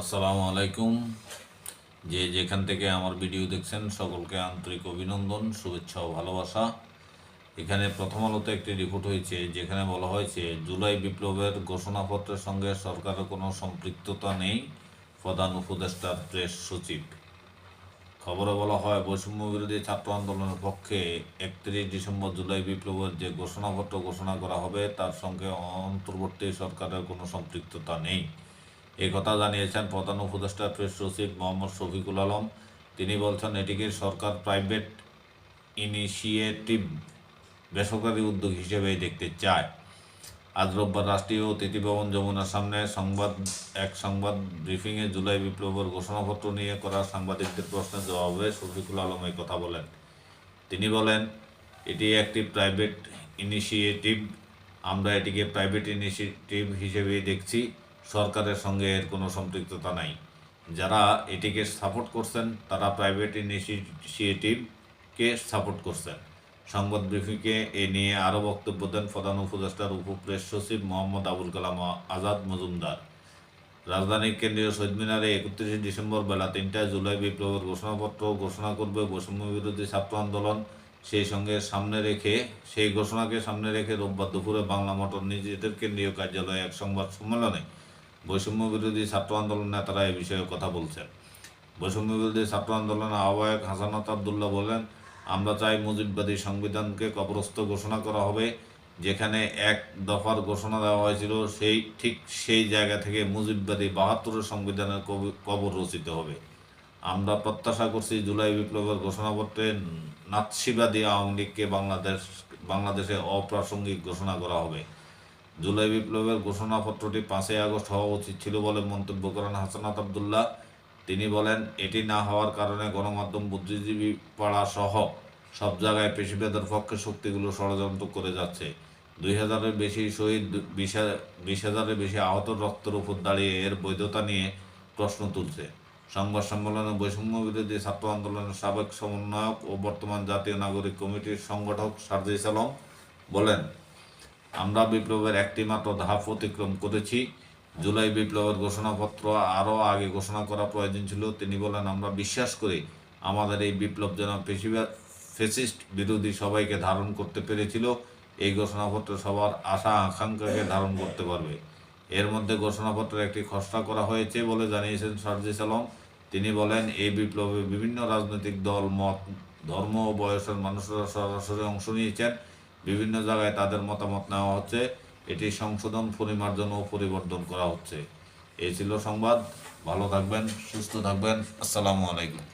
আসসালামু আলাইকুম। যে যেখান থেকে আমার ভিডিও দেখছেন, সকলকে আন্তরিক অভিনন্দন, শুভেচ্ছা ও ভালোবাসা। এখানে প্রথম আলোতে একটি রিপোর্ট হয়েছে, যেখানে বলা হয়েছে, জুলাই বিপ্লবের ঘোষণাপত্রের সঙ্গে সরকারের কোনো সম্পৃক্ততা নেই, প্রধান উপদেষ্টার প্রেস সচিব। খবরে বলা হয় বৈষম্য বিরোধী ছাত্র আন্দোলনের পক্ষে একত্রিশ ডিসেম্বর জুলাই বিপ্লবের যে ঘোষণাপত্র ঘোষণা করা হবে, তার সঙ্গে অন্তর্বর্তী সরকারের কোনো সম্পৃক্ততা নেই। এই কথা জানিয়েছেন প্রধান উপদেষ্টা প্রেস সচিব মোহাম্মদ শফিকুল আলম। তিনি বলছেন, এটিকে সরকার প্রাইভেট ইনিশিয়েটিভ বেসরকারি উদ্যোগ হিসেবেই দেখতে চায়। আজ রোববার রাষ্ট্রীয় অতিথি ভবন যমুনার সামনে সংবাদ, এক সংবাদ ব্রিফিংয়ে জুলাই বিপ্লবের ঘোষণাপত্র নিয়ে করা সাংবাদিকদের প্রশ্নের জবাবে শফিকুল আলম এই কথা বলেন। তিনি বলেন, এটি একটি প্রাইভেট ইনিশিয়েটিভ। আমরা এটিকে প্রাইভেট ইনিশিয়েটিভ হিসেবেই দেখছি। সরকারের সঙ্গে এর কোনো সম্পৃক্ততা নাই। যারা এটিকে সাপোর্ট করছেন, তারা প্রাইভেট ইনিশিয়েটিভকে সাপোর্ট করছেন। সংবাদ ব্রিফিংয়ে এ নিয়ে আরও বক্তব্য দেন প্রধান উপদেষ্টার উপপ্রেস সচিব মোহাম্মদ আবুল কালাম আজাদ মজুমদার। রাজধানীর কেন্দ্রীয় শহীদ মিনারে একত্রিশে ডিসেম্বর বেলা তিনটায় জুলাই বিপ্লবের ঘোষণাপত্র ঘোষণা করবে বৈষম্য বিরোধী ছাত্র আন্দোলন। সেই সঙ্গে সামনে রেখে, সেই ঘোষণাকে সামনে রেখে রোববার দুপুরে বাংলা মোটর নিজেদের কেন্দ্রীয় কার্যালয়ে এক সংবাদ সম্মেলনে বৈষম্য বিরোধী ছাত্র আন্দোলন নেতারা এ বিষয়ে কথা বলছেন। বৈষম্য বিরোধী ছাত্র আন্দোলনের আহ্বায়ক হাসানাত আবদুল্লাহ বলেন, আমরা চাই মুজিববাদী সংবিধানকে কবরস্থ ঘোষণা করা হবে। যেখানে এক দফার ঘোষণা দেওয়া হয়েছিল, সেই ঠিক সেই জায়গা থেকে মুজিববাদী বাহাত্তরের সংবিধানের কবর রচিত হবে। আমরা প্রত্যাশা করছি জুলাই বিপ্লবের ঘোষণাপত্রে নাৎসিবাদী আওয়ামী লীগকে বাংলাদেশ, বাংলাদেশে অপ্রাসঙ্গিক ঘোষণা করা হবে। জুলাই বিপ্লবের ঘোষণাপত্রটি পাঁচই আগস্ট হওয়া উচিত ছিল বলে মন্তব্য করেন হাসানাত আবদুল্লাহ। তিনি বলেন, এটি না হওয়ার কারণে গণমাধ্যম বুদ্ধিজীবী পাড়া সহ সব জায়গায় পেশিবাদের পক্ষে শক্তিগুলো ষড়যন্ত্র করে যাচ্ছে। দুই হাজারের বেশি শহীদ, বিশ হাজারের বেশি আহত রক্তের উপর দাঁড়িয়ে এর বৈধতা নিয়ে প্রশ্ন তুলছে। সংবাদ সম্মেলনে বৈষম্য বিরোধী ছাত্র আন্দোলনের সাবেক সমন্বয়ক ও বর্তমান জাতীয় নাগরিক কমিটির সংগঠক সারজিস আলম বলেন আমরা বিপ্লবের একটি মাত্র ধাপ অতিক্রম করেছি। জুলাই বিপ্লবের ঘোষণাপত্র আরও আগে ঘোষণা করা প্রয়োজন ছিল। তিনি বলেন, আমরা বিশ্বাস করি আমাদের এই বিপ্লব যেন ফেসিস্ট বিরোধী সবাইকে ধারণ করতে পেরেছিল। এই ঘোষণাপত্র সবার আশা আকাঙ্ক্ষাকে ধারণ করতে পারবে। এর মধ্যে ঘোষণাপত্রের একটি খসড়া করা হয়েছে বলে জানিয়েছেন সারজিস আলম। তিনি বলেন, এই বিপ্লবে বিভিন্ন রাজনৈতিক দল, মত, ধর্ম ও বয়সের মানুষরা সরাসরি অংশ নিয়েছেন। বিভিন্ন জায়গায় তাদের মতামত নেওয়া হচ্ছে, এটি সংশোধন পরিমার্জন ও পরিবর্তন করা হচ্ছে। এই ছিল সংবাদ, ভালো থাকবেন, সুস্থ থাকবেন, আসসালামু আলাইকুম।